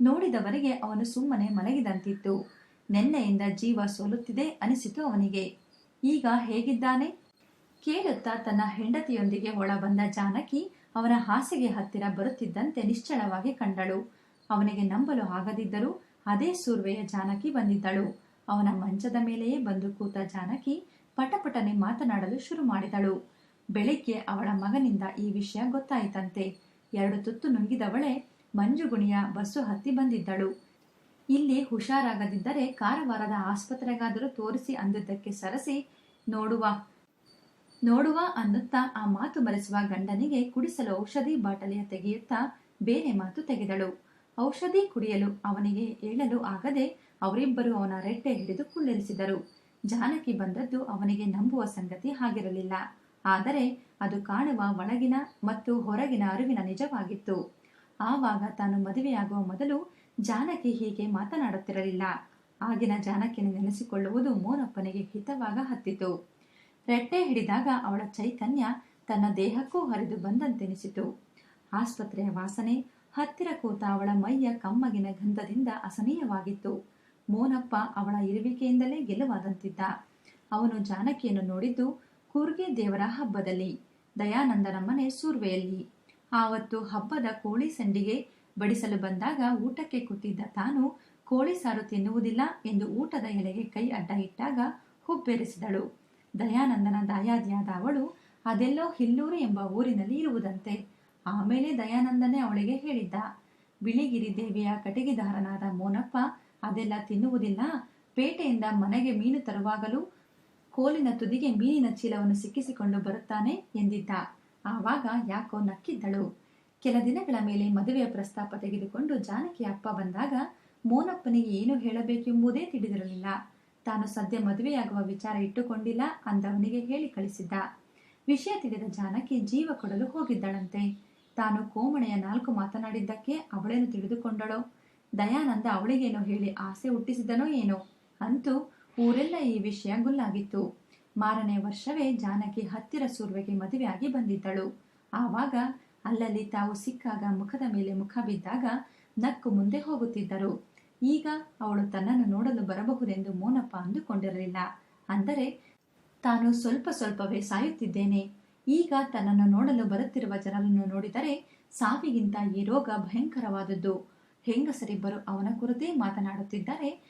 ನೋಡಿದವರಿಗೆ ಅವನು ಸುಮ್ಮನೆ ಮಲಗಿದಂತಿತ್ತು. ನೆನ್ನೆಯಿಂದ ಜೀವ ಸೋಲುತ್ತಿದೆ ಅನಿಸಿತು ಅವನಿಗೆ. ಈಗ ಹೇಗಿದ್ದಾನೆ? ಕೇಳುತ್ತಾ ತನ್ನ ಹೆಂಡತಿಯೊಂದಿಗೆ ಒಳ ಬಂದ ಜಾನಕಿ ಅವನ ಹಾಸಿಗೆ ಹತ್ತಿರ ಬರುತ್ತಿದ್ದಂತೆ ನಿಶ್ಚಳವಾಗಿ ಕಂಡಳು. ಅವನಿಗೆ ನಂಬಲು ಆಗದಿದ್ದರೂ ಅದೇ ಸೂರ್ವೆಯ ಜಾನಕಿ ಬಂದಿದ್ದಳು. ಅವನ ಮಂಚದ ಮೇಲೆಯೇ ಬಂದು ಕೂತ ಜಾನಕಿ ಪಟಪಟನೆ ಮಾತನಾಡಲು ಶುರು ಮಾಡಿದಳು. ಬೆಳಿಗ್ಗೆ ಅವಳ ಮಗನಿಂದ ಈ ವಿಷಯ ಗೊತ್ತಾಯಿತಂತೆ. ಎರಡು ತುತ್ತು ನುಂಗಿದವಳೆ ಮಂಜುಗುಣಿಯ ಬಸ್ಸು ಹತ್ತಿ ಬಂದಿದ್ದಳು. ಇಲ್ಲಿ ಹುಷಾರಾಗದಿದ್ದರೆ ಕಾರವಾರದ ಆಸ್ಪತ್ರೆಗಾದರೂ ತೋರಿಸಿ ಅಂದಿದ್ದಕ್ಕೆ ಸರಸಿ, ನೋಡುವ ನೋಡುವ ಅನ್ನುತ್ತಾ ಆ ಮಾತು ಮರೆಸುವ ಗಂಡನಿಗೆ ಕುಡಿಸಲು ಔಷಧಿ ಬಾಟಲಿಯ ತೆಗೆಯುತ್ತಾ ಬೇರೆ ಮಾತು ತೆಗೆದಳು. ಔಷಧಿ ಕುಡಿಯಲು ಅವನಿಗೆ ಹೇಳಲು ಆಗದೆ ಅವರಿಬ್ಬರು ಅವನ ರೆಟ್ಟೆ ಹಿಡಿದು ಕುಳ್ಳಿರಿಸಿದರು. ಜಾನಕಿ ಬಂದದ್ದು ಅವನಿಗೆ ನಂಬುವ ಸಂಗತಿ ಆಗಿರಲಿಲ್ಲ. ಆದರೆ ಅದು ಕಾಣುವ ಒಳಗಿನ ಮತ್ತು ಹೊರಗಿನ ಅರಿವಿನ ನಿಜವಾಗಿತ್ತು. ಆವಾಗ ತಾನು ಮದುವೆಯಾಗುವ ಮೊದಲು ಜಾನಕಿ ಹೀಗೆ ಮಾತನಾಡುತ್ತಿರಲಿಲ್ಲ. ಆಗಿನ ಜಾನಕಿಯನ್ನು ನೆನೆಸಿಕೊಳ್ಳುವುದು ಮೋನಪ್ಪನಿಗೆ ಹಿತವಾಗ ಹತ್ತಿತು. ರೆಟ್ಟೆ ಹಿಡಿದಾಗ ಅವಳ ಚೈತನ್ಯ ತನ್ನ ದೇಹಕ್ಕೂ ಹರಿದು ಬಂದಂತೆನಿಸಿತು. ಆಸ್ಪತ್ರೆಯ ವಾಸನೆ ಹತ್ತಿರ ಕೂತ ಅವಳ ಮೈಯ ಕಮ್ಮಗಿನ ಗಂಧದಿಂದ ಅಸನೀಯವಾಗಿತ್ತು ಮೋನಪ್ಪ ಅವಳ ಇರುವಿಕೆಯಿಂದಲೇ ಗೆಲುವಾದಂತಿದ್ದ. ಅವನು ಜಾನಕಿಯನ್ನು ನೋಡಿದ್ದು ಕೂರ್ಗೆ ದೇವರ ಹಬ್ಬದಲ್ಲಿ, ದಯಾನಂದನ ಮನೆ ಸೂರ್ವೆಯಲ್ಲಿ. ಆವತ್ತು ಹಬ್ಬದ ಕೋಳಿ ಸಂಡಿಗೆ ಬಡಿಸಲು ಬಂದಾಗ ಊಟಕ್ಕೆ ಕೂತಿದ್ದ ತಾನು ಕೋಳಿ ಸಾರು ತಿನ್ನುವುದಿಲ್ಲ ಎಂದು ಊಟದ ಎಲೆಗೆ ಕೈ ಅಡ್ಡ ಇಟ್ಟಾಗ ಹುಬ್ಬೆರೆಸಿದಳು. ದಯಾನಂದನ ದಾಯಾದಿಯಾದ ಅವಳು, ಅದೆಲ್ಲೋ ಹಿಲ್ಲೂರು ಎಂಬ ಊರಿನಲ್ಲಿ ಇರುವುದಂತೆ. ಆಮೇಲೆ ದಯಾನಂದನೇ ಅವಳಿಗೆ ಹೇಳಿದ್ದ ಬಿಳಿಗಿರಿ ದೇವಿಯ ಕಟಗಿದಾರನಾದ ಮೋನಪ್ಪ ಅದೆಲ್ಲ ತಿನ್ನುವುದಿಲ್ಲ. ಪೇಟೆಯಿಂದ ಮನೆಗೆ ಮೀನು ತರುವಾಗಲೂ ಕೋಲಿನ ತುದಿಗೆ ಮೀನಿನ ಚೀಲವನ್ನು ಸಿಕ್ಕಿಸಿಕೊಂಡು ಬರುತ್ತಾನೆ ಎಂದಿದ್ದ. ಆವಾಗ ಯಾಕೋ ನಕ್ಕಿದ್ದಳು. ಕೆಲ ದಿನಗಳ ಮೇಲೆ ಮದುವೆಯ ಪ್ರಸ್ತಾಪ ತೆಗೆದುಕೊಂಡು ಜಾನಕಿ ಅಪ್ಪ ಬಂದಾಗ ಮೋನಪ್ಪನಿಗೆ ಏನು ಹೇಳಬೇಕೆಂಬುದೇ ತಿಳಿದಿರಲಿಲ್ಲ. ತಾನು ಸದ್ಯ ಮದುವೆಯಾಗುವ ವಿಚಾರ ಇಟ್ಟುಕೊಂಡಿಲ್ಲ ಅಂದವನಿಗೆ ಹೇಳಿ ಕಳಿಸಿದ್ದ. ವಿಷಯ ತಿಳಿದ ಜಾನಕಿ ಜೀವ ಕೊಡಲು ಹೋಗಿದ್ದಳಂತೆ. ತಾನು ಕೋಮಣೆಯ ನಾಲ್ಕು ಮಾತನಾಡಿದ್ದಕ್ಕೆ ಅವಳೇನು ತಿಳಿದುಕೊಂಡಳೋ. ದಯಾನಂದ ಅವಳಿಗೇನೋ ಹೇಳಿ ಆಸೆ ಹುಟ್ಟಿಸಿದನೋ ಏನೋ. ಅಂತೂ ಊರೆಲ್ಲ ಈ ವಿಷಯ ಗುಲ್ಲಾಗಿತ್ತು. ಮಾರನೇ ವರ್ಷವೇ ಜಾನಕಿ ಹತ್ತಿರ ಸೂರ್ವೆಗೆ ಮದುವೆಯಾಗಿ ಬಂದಿದ್ದಳು. ಆವಾಗ ಅಲ್ಲಲ್ಲಿ ತಾವು ಸಿಕ್ಕಾಗ ಮುಖದ ಮೇಲೆ ಮುಖ ಬಿದ್ದಾಗ ನಕ್ಕು ಮುಂದೆ ಹೋಗುತ್ತಿದ್ದರು. ಈಗ ಅವಳು ತನ್ನನ್ನು ನೋಡಲು ಬರಬಹುದೆಂದು ಮೋನಪ್ಪ ಅಂದುಕೊಂಡಿರಲಿಲ್ಲ. ಅಂದರೆ ತಾನು ಸ್ವಲ್ಪ ಸ್ವಲ್ಪವೇ ಸಾಯುತ್ತಿದ್ದೇನೆ. ಈಗ ತನ್ನನ್ನು ನೋಡಲು ಬರುತ್ತಿರುವ ಜನರನ್ನು ನೋಡಿದರೆ ಸಾವಿಗಿಂತ ಈ ರೋಗ ಭಯಂಕರವಾದದ್ದು. ಹೆಂಗಸರಿಬ್ಬರು ಅವನ ಕುರಿತೇ ಮಾತನಾಡುತ್ತಿದ್ದರೆ.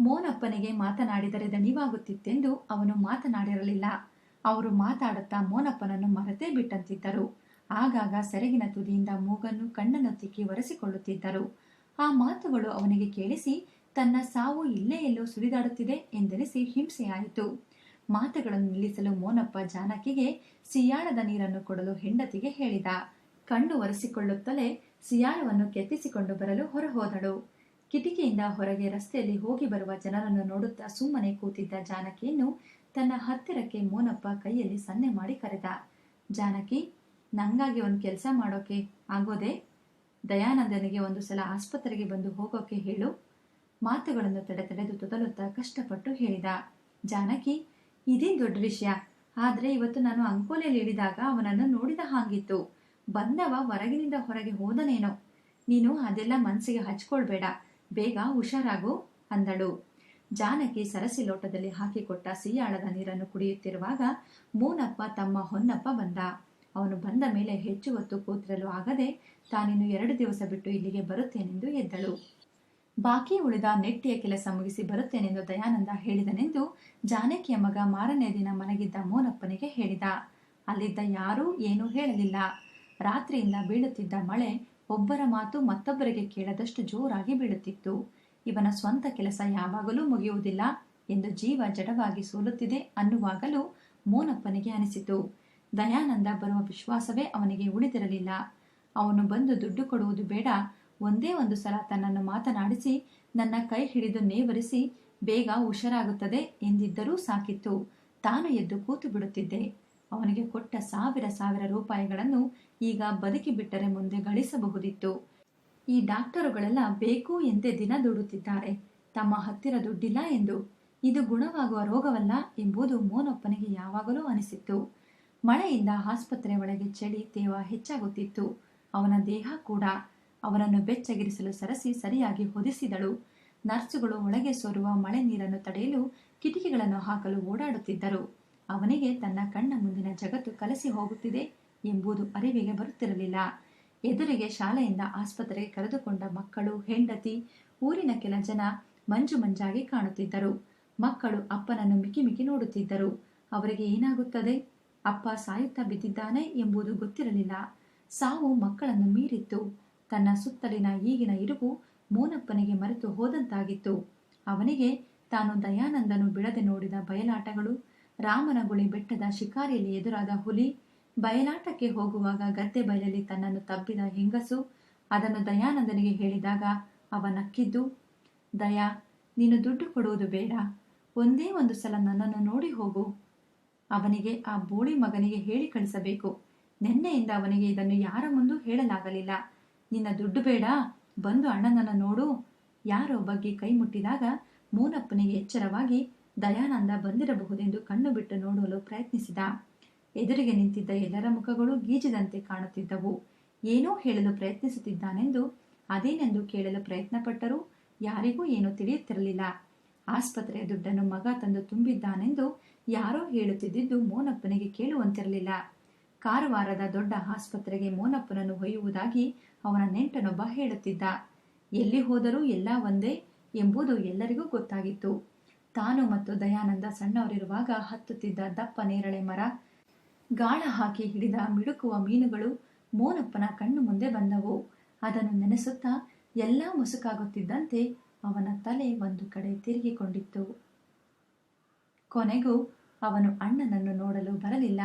ಮೋನಪ್ಪನಿಗೆ ಮಾತನಾಡಿದರೆ ದಣಿವಾಗುತ್ತಿತ್ತೆಂದು ಅವನು ಮಾತನಾಡಿರಲಿಲ್ಲ. ಅವರು ಮಾತಾಡುತ್ತಾ ಮೋನಪ್ಪನನ್ನು ಮರೆತೇ ಬಿಟ್ಟಂತಿದ್ದರು. ಆಗಾಗ ಸೆರಗಿನ ತುದಿಯಿಂದ ಮೂಗನ್ನು ಕಣ್ಣನ್ನು ತಿಕ್ಕಿ ಒರೆಸಿಕೊಳ್ಳುತ್ತಿದ್ದರು. ಆ ಮಾತುಗಳು ಅವನಿಗೆ ಕೇಳಿಸಿ, ತನ್ನ ಸಾವು ಇಲ್ಲೇ ಎಲ್ಲೋ ಸುರಿದಾಡುತ್ತಿದೆ ಎಂದೆನಿಸಿ ಹಿಂಸೆಯಾಯಿತು. ಮಾತುಗಳನ್ನು ನಿಲ್ಲಿಸಲು ಮೋನಪ್ಪ ಜಾನಕಿಗೆ ಸಿಯಾಳದ ನೀರನ್ನು ಕೊಡಲು ಹೆಂಡತಿಗೆ ಹೇಳಿದ. ಕಣ್ಣು ಒರೆಸಿಕೊಳ್ಳುತ್ತಲೇ ಸಿಯಾಳವನ್ನು ಕೆತ್ತಿಸಿಕೊಂಡು ಬರಲು ಹೊರಹೋದಳು. ಕಿಟಿಕಿಯಿಂದ ಹೊರಗೆ ರಸ್ತೆಯಲ್ಲಿ ಹೋಗಿ ಬರುವ ಜನರನ್ನು ನೋಡುತ್ತಾ ಸುಮ್ಮನೆ ಕೂತಿದ್ದ ಜಾನಕಿಯನ್ನು ತನ್ನ ಹತ್ತಿರಕ್ಕೆ ಮೋನಪ್ಪ ಕೈಯಲ್ಲಿ ಸನ್ನೆ ಮಾಡಿ ಕರೆದ. ಜಾನಕಿ, ನಂಗಾಗಿ ಒಂದು ಕೆಲಸ ಮಾಡೋಕೆ ಆಗೋದೆ? ದಯಾನಂದನಿಗೆ ಒಂದು ಸಲ ಆಸ್ಪತ್ರೆಗೆ ಬಂದು ಹೋಗೋಕೆ ಹೇಳು. ಮಾತುಗಳನ್ನು ತಡೆ ತಡೆದು ತೊದಲುತ್ತಾ ಕಷ್ಟಪಟ್ಟು ಹೇಳಿದ. ಜಾನಕಿ ಇದೇನ್ ದೊಡ್ಡ ವಿಷಯ. ಆದ್ರೆ ಇವತ್ತು ನಾನು ಅಂಕೋಲೆಯಲ್ಲಿ ಇಳಿದಾಗ ಅವನನ್ನು ನೋಡಿದ ಹಾಗಿತ್ತು. ಬಂದವ ಹೊರಗಿನಿಂದ ಹೊರಗೆ ಹೋದನೇನೋ. ನೀನು ಅದೆಲ್ಲ ಮನಸ್ಸಿಗೆ ಹಚ್ಕೊಳ್ಬೇಡ. ಬೇಗ ಹುಷಾರಾಗು ಅಂದಳು. ಜಾನಕಿ ಸರಸಿ ಲೋಟದಲ್ಲಿ ಹಾಕಿಕೊಟ್ಟ ಸಿಯಾಳದ ನೀರನ್ನು ಕುಡಿಯುತ್ತಿರುವಾಗ ಮೂನಪ್ಪ ತಮ್ಮ ಹೊನ್ನಪ್ಪ ಬಂದ. ಅವನು ಬಂದ ಮೇಲೆ ಹೆಚ್ಚು ಹೊತ್ತು ಕೂತಿರಲು ಆಗದೆ ತಾನಿನ್ನು ಎರಡು ದಿವಸ ಬಿಟ್ಟು ಇಲ್ಲಿಗೆ ಬರುತ್ತೇನೆಂದು ಎದ್ದಳು. ಬಾಕಿ ಉಳಿದ ನೆಟ್ಟಿಯ ಕೆಲಸ ಮುಗಿಸಿ ಬರುತ್ತೇನೆಂದು ದಯಾನಂದ ಹೇಳಿದನೆಂದು ಜಾನಕಿಯ ಮಗ ಮಾರನೇ ದಿನ ಮಲಗಿದ್ದ ಮೋನಪ್ಪನಿಗೆ ಹೇಳಿದ. ಅಲ್ಲಿದ್ದ ಯಾರೂ ಏನೂ ಹೇಳಲಿಲ್ಲ. ರಾತ್ರಿಯಿಂದ ಬೀಳುತ್ತಿದ್ದ ಮಳೆ ಒಬ್ಬರ ಮಾತು ಮತ್ತೊಬ್ಬರಿಗೆ ಕೇಳದಷ್ಟು ಜೋರಾಗಿ ಬೀಳುತ್ತಿತ್ತು. ಇವನ ಸ್ವಂತ ಕೆಲಸ ಯಾವಾಗಲೂ ಮುಗಿಯುವುದಿಲ್ಲ ಎಂದು ಜೀವ ಜಡವಾಗಿ ಸೋಲುತ್ತಿದೆ ಅನ್ನುವಾಗಲೂ ಮೋನಪ್ಪನಿಗೆ ಅನಿಸಿತು. ದಯಾನಂದ ಬರುವ ವಿಶ್ವಾಸವೇ ಅವನಿಗೆ ಉಳಿದಿರಲಿಲ್ಲ. ಅವನು ಬಂದು ದುಡ್ಡು ಕೊಡುವುದು ಬೇಡ ಒಂದೇ ಒಂದು ಸಲ ತನ್ನನ್ನು ಮಾತನಾಡಿಸಿ ನನ್ನ ಕೈ ಹಿಡಿದು ನೇವರಿಸಿ ಬೇಗ ಹುಷಾರಾಗುತ್ತದೆ ಎಂದಿದ್ದರೂ ಸಾಕಿತ್ತು. ತಾನು ಎದ್ದು ಕೂತು ಬಿಡುತ್ತಿದ್ದೆ. ಅವನಿಗೆ ಕೊಟ್ಟ ಸಾವಿರ ಸಾವಿರ ರೂಪಾಯಿಗಳನ್ನು ಈಗ ಬದುಕಿ ಬಿಟ್ಟರೆ ಮುಂದೆ ಗಳಿಸಬಹುದಿತ್ತು. ಈ ಡಾಕ್ಟರುಗಳೆಲ್ಲ ಬೇಕು ಎಂದೇ ದಿನ ದುಡುತ್ತಿದ್ದಾರೆ. ತಮ್ಮ ಹತ್ತಿರ ದುಡ್ಡಿಲ್ಲ ಎಂದು ಇದು ಗುಣವಾಗುವ ರೋಗವಲ್ಲ ಎಂಬುದು ಮೋನಪ್ಪನಿಗೆ ಯಾವಾಗಲೂ ಅನಿಸಿತ್ತು. ಮಳೆಯಿಂದ ಆಸ್ಪತ್ರೆ ಒಳಗೆ ಚಳಿ ತೇವ ಹೆಚ್ಚಾಗುತ್ತಿತ್ತು. ಅವನ ದೇಹ ಕೂಡ ಅವನನ್ನು ಬೆಚ್ಚಗಿರಿಸಲು ಸರಸಿ ಸರಿಯಾಗಿ ಹೊದಿಸಿದಳು. ನರ್ಸುಗಳು ಒಳಗೆ ಸೋರುವ ಮಳೆ ನೀರನ್ನು ತಡೆಯಲು ಕಿಟಕಿಗಳನ್ನು ಹಾಕಲು ಓಡಾಡುತ್ತಿದ್ದರು. ಅವನಿಗೆ ತನ್ನ ಕಣ್ಣ ಮುಂದಿನ ಜಗತ್ತು ಕಲಸಿ ಹೋಗುತ್ತಿದೆ ಎಂಬುದು ಅರಿವಿಗೆ ಬರುತ್ತಿರಲಿಲ್ಲ. ಎದುರಿಗೆ ಶಾಲೆಯಿಂದ ಆಸ್ಪತ್ರೆಗೆ ಕರೆದುಕೊಂಡ ಮಕ್ಕಳು, ಹೆಂಡತಿ, ಊರಿನ ಕೆಲ ಜನ ಮಂಜು ಮಂಜಾಗಿ ಕಾಣುತ್ತಿದ್ದರು. ಮಕ್ಕಳು ಅಪ್ಪನನ್ನು ಮಿಕ್ಕಿ ಮಿಕ್ಕಿ ನೋಡುತ್ತಿದ್ದರು. ಅವರಿಗೆ ಏನಾಗುತ್ತದೆ? ಅಪ್ಪ ಸಾಯುತ್ತಾ ಬಿದ್ದಿದ್ದಾನೆ ಎಂಬುದು ಗೊತ್ತಿರಲಿಲ್ಲ. ಸಾವು ಮಕ್ಕಳನ್ನು ಮೀರಿತ್ತು. ತನ್ನ ಸುತ್ತಲಿನ ಈಗಿನ ಇರುವು ಮೋನಪ್ಪನಿಗೆ ಮರೆತು ಹೋದಂತಾಗಿತ್ತು. ಅವನಿಗೆ ತಾನು ದಯಾನಂದನು ಬಿಡದೆ ನೋಡಿದ ಬಯಲಾಟಗಳು ರಾಮನಗುಳಿ ಬೆಟ್ಟದ ಶಿಕಾರಿಯಲ್ಲಿ ಎದುರಾದ ಹುಲಿ, ಬಯಲಾಟಕ್ಕೆ ಹೋಗುವಾಗ ಗದ್ದೆ ಬಯಲಲ್ಲಿ ತನ್ನನ್ನು ತಬ್ಬಿದ ಹೆಂಗಸು ಅದನ್ನು ದಯಾನಂದನಿಗೆ ಹೇಳಿದಾಗ ಅವ ನಕ್ಕಿದ್ದು ದಯಾ, ನೀನು ದುಡ್ಡು ಕೊಡುವುದು ಬೇಡ, ಒಂದೇ ಒಂದು ಸಲ ನನ್ನನ್ನು ನೋಡಿ ಹೋಗು. ಅವನಿಗೆ ಆ ಬೋಳಿ ಮಗನಿಗೆ ಹೇಳಿ ಕಳಿಸಬೇಕು. ನಿನ್ನೆಯಿಂದ ಅವನಿಗೆ ಇದನ್ನು ಯಾರ ಮುಂದೂ ಹೇಳಲಾಗಲಿಲ್ಲ. ನಿನ್ನ ದುಡ್ಡು ಬೇಡ. ಬಂದು ಅಣ್ಣನನ್ನು ನೋಡು. ಯಾರೋ ಬಗ್ಗೆ ಕೈ ಮುಟ್ಟಿದಾಗ ಮೂನಪ್ಪನಿಗೆ ಎಚ್ಚರವಾಗಿ ದಯಾನಂದ ಬಂದಿರಬಹುದೆಂದು ಕಣ್ಣು ಬಿಟ್ಟು ನೋಡಲು ಪ್ರಯತ್ನಿಸಿದ. ಎದುರಿಗೆ ನಿಂತಿದ್ದ ಎಲ್ಲರ ಮುಖಗಳು ಗೀಜಿದಂತೆ ಕಾಣುತ್ತಿದ್ದವು. ಏನೋ ಹೇಳಲು ಪ್ರಯತ್ನಿಸುತ್ತಿದ್ದಾನೆಂದು, ಅದೇನೆಂದು ಕೇಳಲು ಪ್ರಯತ್ನಪಟ್ಟರೂ ಯಾರಿಗೂ ಏನೂ ತಿಳಿಯುತ್ತಿರಲಿಲ್ಲ. ಆಸ್ಪತ್ರೆಯ ದುಡ್ಡನ್ನು ಮಗ ತಂದು ತುಂಬಿದ್ದಾನೆಂದು ಯಾರೋ ಹೇಳುತ್ತಿದ್ದು ಮೋನಪ್ಪನಿಗೆ ಕೇಳುವಂತಿರಲಿಲ್ಲ. ಕಾರವಾರದ ದೊಡ್ಡ ಆಸ್ಪತ್ರೆಗೆ ಮೋನಪ್ಪನನ್ನು ಒಯ್ಯುವುದಾಗಿ ಅವನ ನೆಂಟನೊಬ್ಬ ಹೇಳುತ್ತಿದ್ದ, ಎಲ್ಲಿ ಹೋದರೂ ಎಲ್ಲ ಒಂದೇ ಎಂಬುದು ಎಲ್ಲರಿಗೂ ಗೊತ್ತಾಗಿತ್ತು. ತಾನು ಮತ್ತು ದಯಾನಂದ ಸಣ್ಣವರಿರುವಾಗ ಹತ್ತುತ್ತಿದ್ದ ದಪ್ಪ ನೇರಳೆ ಮರ, ಗಾಳ ಹಾಕಿ ಹಿಡಿದ ಮಿಡುಕುವ ಮೀನುಗಳು ಮೋನಪ್ಪನ ಕಣ್ಣು ಮುಂದೆ ಬಂದವು. ಅದನ್ನು ನೆನೆಸುತ್ತಾ ಎಲ್ಲ ಮುಸುಕಾಗುತ್ತಿದ್ದಂತೆ ಅವನ ತಲೆ ಒಂದು ಕಡೆ ತಿರುಗಿಕೊಂಡಿತ್ತು. ಕೊನೆಗೂ ಅವನು ಅಣ್ಣನನ್ನು ನೋಡಲು ಬರಲಿಲ್ಲ.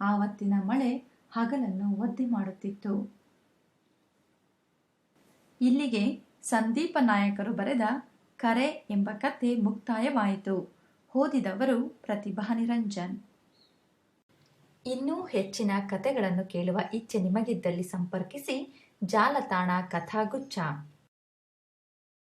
ಆವತ್ತಿನ ಮಳೆ ಹಗಲನ್ನು ಒದ್ದೆ ಮಾಡುತ್ತಿತ್ತು. ಇಲ್ಲಿಗೆ ಸಂದೀಪ ನಾಯಕರು ಬರೆದ ಕರೆ ಎಂಬ ಕತೆ ಮುಕ್ತಾಯವಾಯಿತು. ಓದಿದವರು ಪ್ರತಿಭಾ ನಿರಂಜನ್. ಇನ್ನೂ ಹೆಚ್ಚಿನ ಕತೆಗಳನ್ನು ಕೇಳುವ ಇಚ್ಛೆ ನಿಮಗಿದ್ದಲ್ಲಿ ಸಂಪರ್ಕಿಸಿ ಜಾಲತಾಣ ಕಥಾಗುಚ್ಛ.